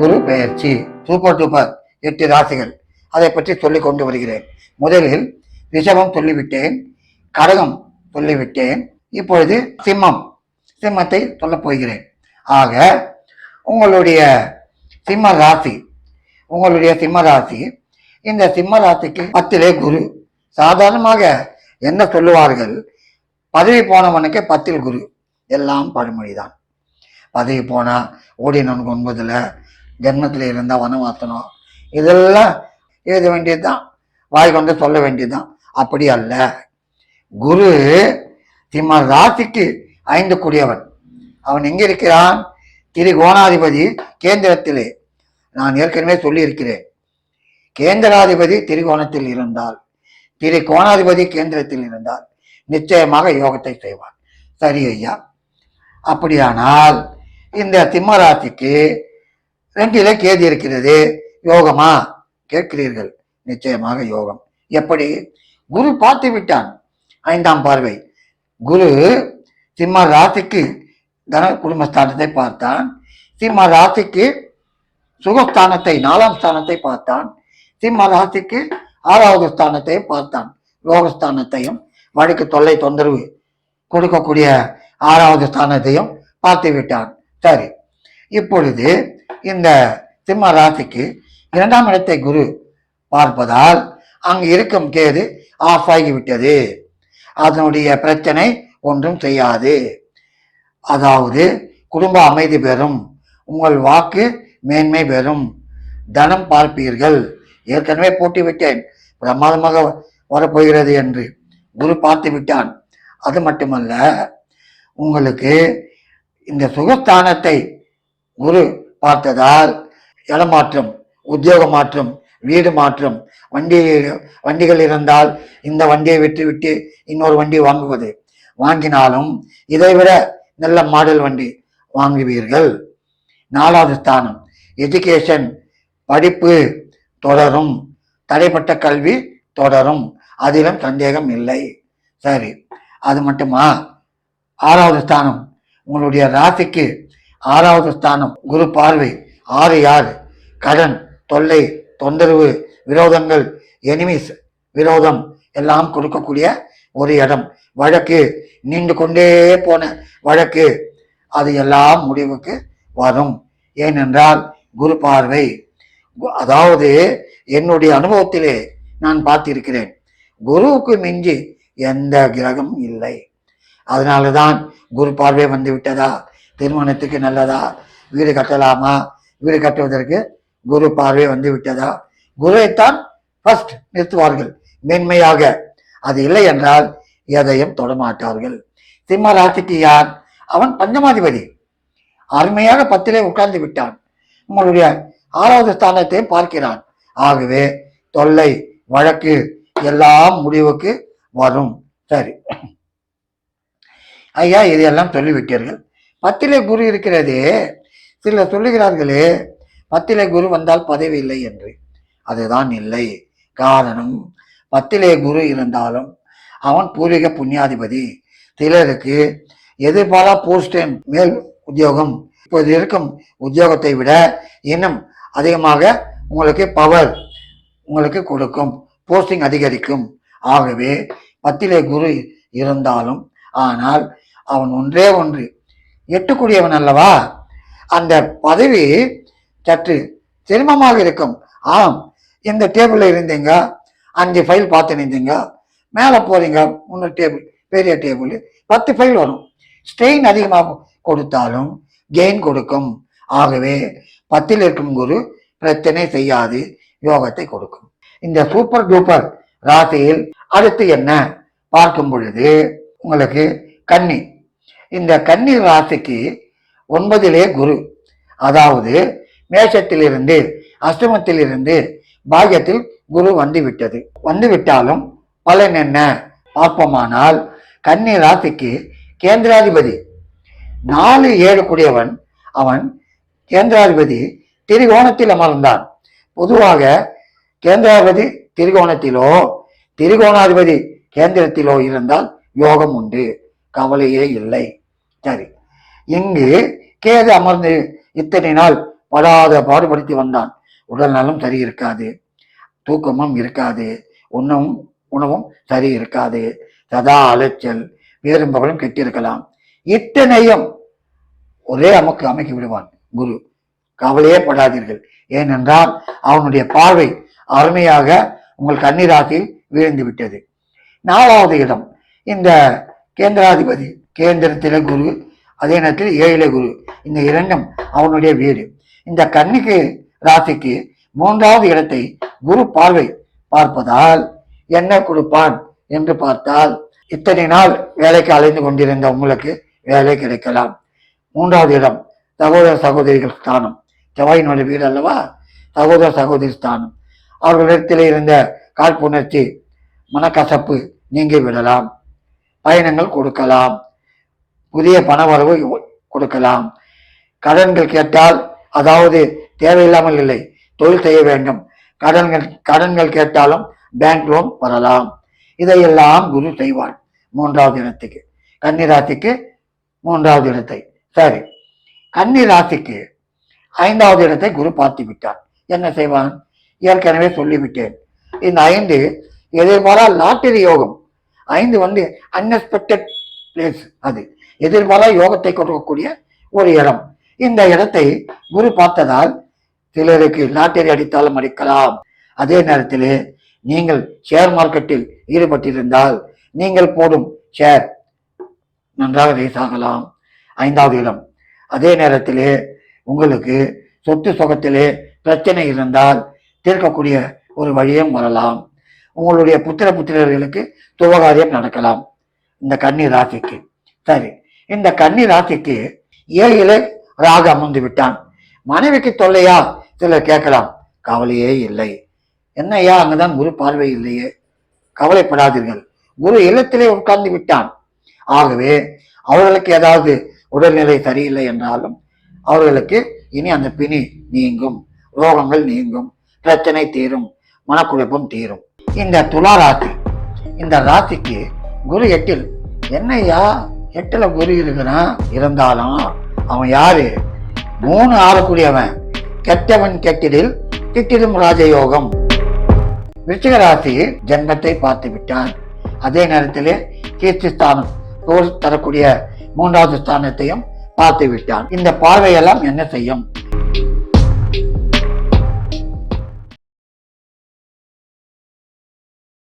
குரு பெயர்ச்சி super super எட்டு ராசிகள். அதை பற்றி சொல்லி கொண்டு வருகிறேன். முதலில் ரிஷபம் சொல்லிவிட்டேன் கடகம் சொல்லிவிட்டேன் இப்பொழுது சிம்மம். சிம்மத்தை சொல்லப் போகிறேன். ஆக உங்களுடைய சிம்ம ராசி உங்களுடைய சிம்ம ராசி இந்த சிம்ம ராசிக்கு பத்திலே குரு. சாதாரணமாக என்ன சொல்லுவார்கள்? பதவி போனவனுக்கு பத்தில் குரு. எல்லாம் பழமொழிதான். பதவி போனால் ஓடினவனுக்கு ஒன்பதில் ஜென்மத்தில் இருந்தால் வனவாசனம் இதெல்லாம் எழுத வேண்டியதுதான். வாய் கொண்டு சொல்ல வேண்டியதுதான். அப்படி அல்ல. குரு சிம்ம ராசிக்கு ஐந்து கூடியவன். அவன் எங்கே இருக்கிறான்? திரிகோணாதிபதி கேந்திரத்திலே. நான் ஏற்கனவே சொல்லியிருக்கிறேன். கேந்திராதிபதி திரிகோணத்தில் இருந்தால் திரிகோணாதிபதி கேந்திரத்தில் இருந்தால் நிச்சயமாக யோகத்தை செய்வான். சரி ஐயா. அப்படியானால் இந்த சிம்மராசிக்கு ரெண்டிலே கேது இருக்கிறது. யோகமா? கேட்கிறீர்கள். நிச்சயமாக யோகம். எப்படி? குரு பார்த்து விட்டான். ஐந்தாம் பார்வை. குரு சிம்ம ராசிக்கு தன குடும்பஸ்தானத்தை பார்த்தான். சிம்ம ராசிக்கு சுகஸ்தானத்தை நாலாம் ஸ்தானத்தை பார்த்தான். சிம்ம ராசிக்கு ஆறாவது ஸ்தானத்தை பார்த்தான். ரோகஸ்தானத்தையும் வழிக்கு தொல்லை தொந்தரவு கொடுக்கக்கூடிய ஆறாவது ஸ்தானத்தையும் பார்த்து விட்டான். சரி. இப்பொழுது இந்த சிம்ம ராசிக்கு இரண்டாம் இடத்தை குரு பார்ப்பதால் அங்கு இருக்கும் கேது ஆஃப் ஆகிவிட்டது அதனுடைய பிரச்சனை ஒன்றும் செய்யாது. அதாவது குடும்ப அமைதி பெறும் உங்கள் வாக்கு மேன்மை பெறும் தனம் பார்ப்பீர்கள். ஏற்கனவே போட்டி விட்டேன் பிரமாதமாக வரப்போகிறது என்று குரு பார்த்து விட்டான் அது மட்டுமல்ல உங்களுக்கு இந்த சுகஸ்தானத்தை குரு பார்த்ததால் இடமாற்றம் உத்தியோக மாற்றம் வீடு மாற்றம் வண்டி வண்டிகள் இருந்தால் இந்த வண்டியை விட்டு விட்டு இன்னொரு வண்டி வாங்குவது. வாங்கினாலும் இதைவிட நல்ல மாடல் வண்டி வாங்குவீர்கள். நாலாவது ஸ்தானம் எஜுகேஷன் படிப்பு தொடரும் தடைப்பட்ட கல்வி தொடரும் அதிலும் சந்தேகம் இல்லை. சரி அது மட்டுமா? ஆறாவது ஸ்தானம் உங்களுடைய ராசிக்கு ஆறாவது ஸ்தானம் குரு பார்வை ஆறு யார்? கடன் தொல்லை தொந்தரவு விரோதங்கள் எனிமிஸ் விரோதம் எல்லாம் கொடுக்கக்கூடிய ஒரு இடம். வழக்கு நீண்டு கொண்டே போன வழக்கு அது எல்லாம் முடிவுக்கு வரும். ஏனென்றால் குரு பார்வை கு- அதாவது என்னுடைய அனுபவத்திலே நான் பார்த்திருக்கிறேன். குருவுக்கு மிஞ்சி எந்த கிரகம் இல்லை. அதனால தான் குரு பார்வை வந்து விட்டதா? திருமணத்துக்கு நல்லதா? வீடு கட்டலாமா? வீடு கட்டுவதற்கு குரு பார்வை வந்து விட்டதா? குருவைத்தான் ஃபர்ஸ்ட் நிறுத்துவார்கள் மேன்மையாக. அது இல்லை என்றால் எதையும் தொடமாட்டார்கள் சிம்ம ராசிக்கு யார்? அவன் பஞ்சமாதிபதி. அருமையாக பத்திலே உட்கார்ந்து விட்டான். உங்களுடைய ஆறாவது ஸ்தானத்தையும் பார்க்கிறான். ஆகவே தொல்லை வழக்கு எல்லாம் முடிவுக்கு வரும். சரி. ஐயா இதையெல்லாம் சொல்லிவிட்டீர்கள். பத்திலே குரு இருக்கிறதே. சிலர் சொல்லுகிறார்களே பத்திலே குரு வந்தால் பதவி இல்லை என்று. அதுதான் இல்லை. காரணம் பத்திலே குரு இருந்தாலும் அவன் பூர்வீக புண்ணியாதிபதி. சிலருக்கு எதிர்பாரா போஸ்ட் மேல் உத்தியோகம் இப்போது இருக்கும் உத்தியோகத்தை விட இன்னும் அதிகமாக உங்களுக்கு பவர் உங்களுக்கு கொடுக்கும் போஸ்டிங் அதிகரிக்கும். ஆகவே பத்திலே குரு இருந்தாலும் ஆனால் அவன் ஒன்றே ஒன்று எட்டுக்கூடியவன் அல்லவா? அந்த பதவி சற்று சிரமமாக இருக்கும். ஆம் இந்த டேபிளில் இருந்தீங்க. அஞ்சு ஃபைல் பார்த்து நின்றீங்க மேலே போறீங்க. இன்னொரு டேபிள் பெரிய டேபிள் பத்து ஃபைல் வரும். ஸ்ட்ரெயின் அதிகமாக கொடுத்தாலும் கெயின் கொடுக்கும். ஆகவே பத்தில் இருக்கும் குரு பிரச்சனை செய்யாது. யோகத்தை கொடுக்கும். இந்த சூப்பர் டூப்பர் ராசியில் அடுத்து என்ன? பார்க்கும் பொழுது உங்களுக்கு கன்னி இந்த கன்னி ராசிக்கு ஒன்பதிலே குரு. அதாவது மேஷத்திலிருந்து அஷ்டமத்திலிருந்து பாகியத்தில் குரு வந்து விட்டது வந்து விட்டாலும் பலன் என்ன? பார்ப்போமானால் கன்னி ராசிக்கு கேந்திராதிபதி. நாலு ஏழு கூடியவன் அவன் கேந்திராதிபதி திரிகோணத்தில் அமர்ந்தான். பொதுவாக கேந்திராதிபதி திரிகோணத்திலோ திரிகோணாதிபதி கேந்திரத்திலோ இருந்தால் யோகம் உண்டு. கவலையே இல்லை. சரி. இங்கு கேது அமர்ந்து இத்தனை நாள் படாத பாடுபடுத்தி வந்தான். உடல் நலம் சரி இருக்காது தூக்கமும் இருக்காது. உணவும் உணவும் சரி இருக்காது சதா அலைச்சல் வேறும்பகலும் கெட்டிருக்கலாம். இத்தனையும் ஒரே அமக்கு அமைக்கி விடுவான் குரு. கவலையே படாதீர்கள். ஏனென்றால் அவனுடைய பார்வை அருமையாக உங்கள் கன்னிராசியில் வீழ்ந்து விட்டது. நாலாவது இடம். இந்த கேந்திராதிபதி கேந்திரத்தில குரு அதே நேரத்தில் ஏழில குரு. இந்த இரண்டும் அவனுடைய வீடு. இந்த கன்னிக்கு ராசிக்கு மூன்றாவது இடத்தை குரு பார்வை பார்ப்பதால் என்ன கொடுப்பான் என்று பார்த்தால் இத்தனை நாள் வேலைக்கு அலைந்து கொண்டிருந்த உங்களுக்கு வேலை கிடைக்கலாம். மூன்றாவது இடம் சகோதர சகோதரிகள் ஸ்தானம். செவ்வாயினுடைய வீடு அல்லவா? சகோதர சகோதரி ஸ்தானம். அவர்களிடத்தில் இருந்த காழ்ப்புணர்ச்சி மனக்கசப்பு நீங்கி விடலாம். பயணங்கள் கொடுக்கலாம். புதிய பணவரவு கொடுக்கலாம். கடன்கள் கேட்டால் அதாவது தேவையில்லாமல் இல்லை தொழில் செய்ய வேண்டும். கடன்கள் கடன்கள் கேட்டாலும் பேங்க் லோன் வரலாம். இதையெல்லாம் குரு செய்வான் மூன்றாவது இடத்துக்கு. கன்னிராசிக்கு மூன்றாவது இடத்தை. சரி. கன்னிராசிக்கு ஐந்தாவது இடத்தை குரு பார்த்து விட்டான் என்ன செய்வான் ஏற்கனவே சொல்லிவிட்டேன். இந்த ஐந்து எதிர்பாரா லாட்டரி யோகம். ஐந்து வந்து அன்எக்ஸ்பெக்டட் பிளேஸ் அது. எதிர்பாரா யோகத்தை கொடுக்கக்கூடிய ஒரு இடம். இந்த இடத்தை குரு பார்த்ததால் சிலருக்கு லாட்டரி அடித்தாலும் அடிக்கலாம். அதே நேரத்தில் நீங்கள் ஷேர் மார்க்கெட்டில் ஈடுபட்டிருந்தால் நீங்கள் போடும் ஷேர் நன்றாக ரேஸ் ஆகலாம். ஐந்தாவது இடம். அதே நேரத்தில் உங்களுக்கு சொத்து சுகத்திலே பிரச்சனை இருந்தால் தீர்க்கக்கூடிய ஒரு வழியும் வரலாம். உங்களுடைய புத்திர புத்திரர்களுக்கு துவகாரியம் நடக்கலாம். இந்த கன்னி ராசிக்கு. சரி. இந்த கன்னி ராசிக்கு ஏழிலே ராக அமர்ந்து விட்டான். மனைவிக்கு தொல்லையா சிலர் கேட்கலாம் கவலையே இல்லை. என்னையா அங்கதான் குரு பார்வை இல்லையே? கவலைப்படாதீர்கள். குரு இல்லத்திலே உட்கார்ந்து விட்டான். ஆகவே அவர்களுக்கு ஏதாவது உடல்நிலை சரியில்லை என்றாலும் அவர்களுக்கு இனி அந்த பிணி நீங்கும் ரோகங்கள் நீங்கும் பிரச்சனை தீரும் மனக்குழப்பம் தீரும். இந்த துலா ராசி இந்த ராசிக்கு குரு எட்டில் என்னையா எட்டில் குரு இருக்கிறான் இருந்தாலும் அவன் யாரு? மூணு ஆளக்கூடியவன் கெட்டவன் கெட்டிடில் திட்டிடும் ராஜயோகம். விருச்சிகராசி ஜென்மத்தை பார்த்து விட்டான். அதே நேரத்தில் கீர்த்தி ஸ்தானம் தோல் தரக்கூடிய மூன்றாவது ஸ்தானத்தையும் பார்த்து விட்டான். இந்த பார்வையெல்லாம் என்ன செய்யும்?